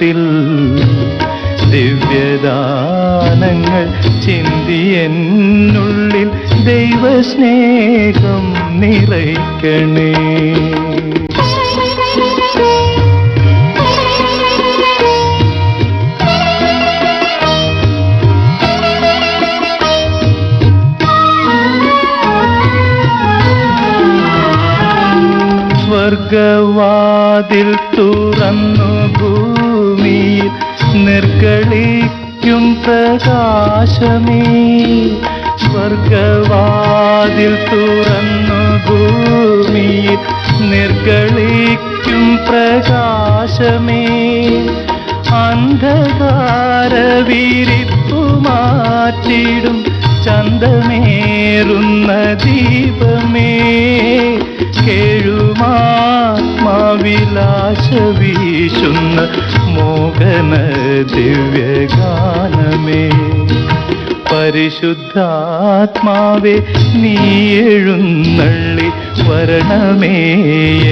ഹൃദയത്തിൽ ദിവ്യദാനങ്ങൾ ചിന്തി എന്നുള്ളിൽ ദൈവസ്നേഹം നിറയ്ക്കണേ. സ്വർഗവാതിൽ തുറന്നു നിർക്കളിക്കും പ്രകാശമേ. സ്വർഗവാതിൽ തുറന്നു ഭൂമിയിൽ നിർക്കളിക്കും പ്രകാശമേ. അന്ധകാര വിരിപ്പു മാറ്റിടും ചന്തമേറുന്ന ദീപമേ. കേഴുമാത്മാവിലാശ വീശുന്ന മോഹന ദിവ്യഗാനമേ. പരിശുദ്ധാത്മാവെ നീ എഴുന്നള്ളി വരണമേ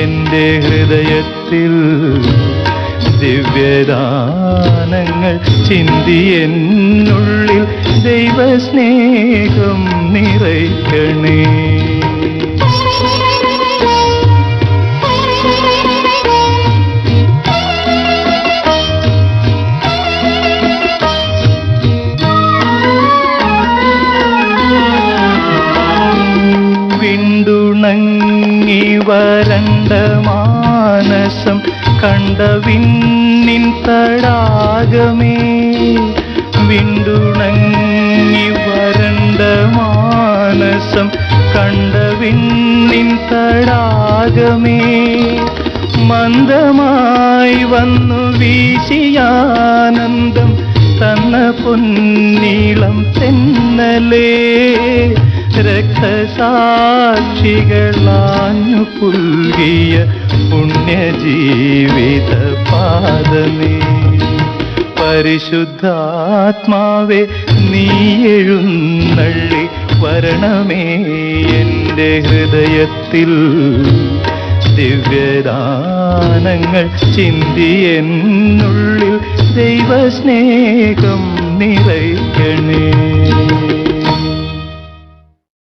എന്റെ ഹൃദയത്തിൽ. ദിവ്യദാനങ്ങൾ ചിന്തി എന്നുള്ളിൽ ദൈവസ്നേഹം നിറയ്ക്കണേ. വിണ്ടുണങ്ങി വരണ്ട മാനസം കണ്ട വിണ്ണിൻ തടാകമേ. വിണ്ടുണങ്ങി വരണ്ട മാനസം കണ്ട തടാകമേ. മന്ദമായി വന്നു വീശിയാനന്ദം തന്ന പൊന്നീളം തെന്നലേ. രക്തസാക്ഷികളാഞ്ഞു പുൽകിയ പുണ്യജീവിത പാദമേ പരിശുദ്ധാത്മാവെ നീ എഴുന്നള്ളി വരണമേ എന്റെ ഹൃദയത്തിൽ. ദിവ്യദാനങ്ങൾ ചിന്തിയെന്നുള്ളിൽ ദൈവസ്നേഹം നിറയ്ക്കണേ.